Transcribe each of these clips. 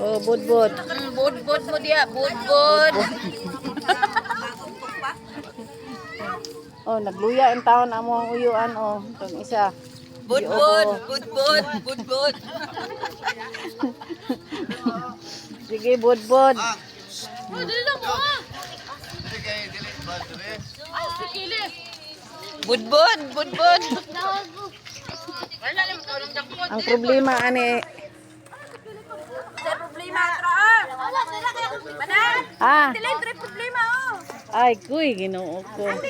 Oh, budbud. Bud-bud mo dia, bud-bud. Oh, nagluya ang taon amo ang uyuan oh. Itong isa. Bud-bud, bud-bud, bud-bud. Sige, budbud. Bud-bud, bud-bud. Ang problema ani Sa problema tra. Wala banan. ah, Sila yung problema oh. ay kuy ginoo ko. Ano?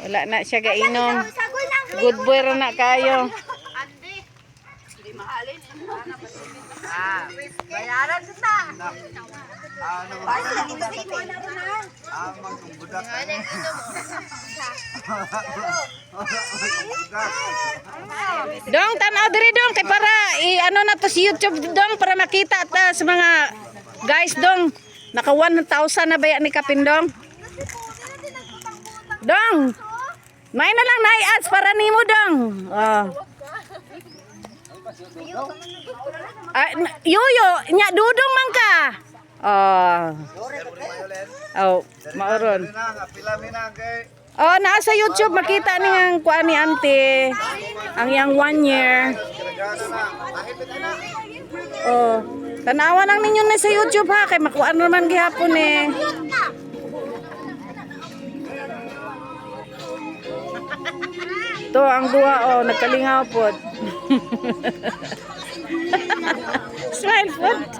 Wala na siya gainom. Good boy ra na kayo. Andi. Hindi mahalin. Ah, bayaran Dong, tanaw diri dong kay para i ano na to si YouTube dong para makita ta sa mga guys dong. Naka 1,000 na ba yan ni Kapindong? Dong. May na lang na ads para nimo dong. Oh. Ah, n- yoyo, nya dudong man ka. Oh. Oh, maoron. Oh, nasa YouTube makita ni ang kuan ni ante. Ang yang one year. Oh, tanawa lang ninyo na sa YouTube ha kay makuha naman gihapon eh. To ang duha oh, nagkalingaw pod. Smile pod.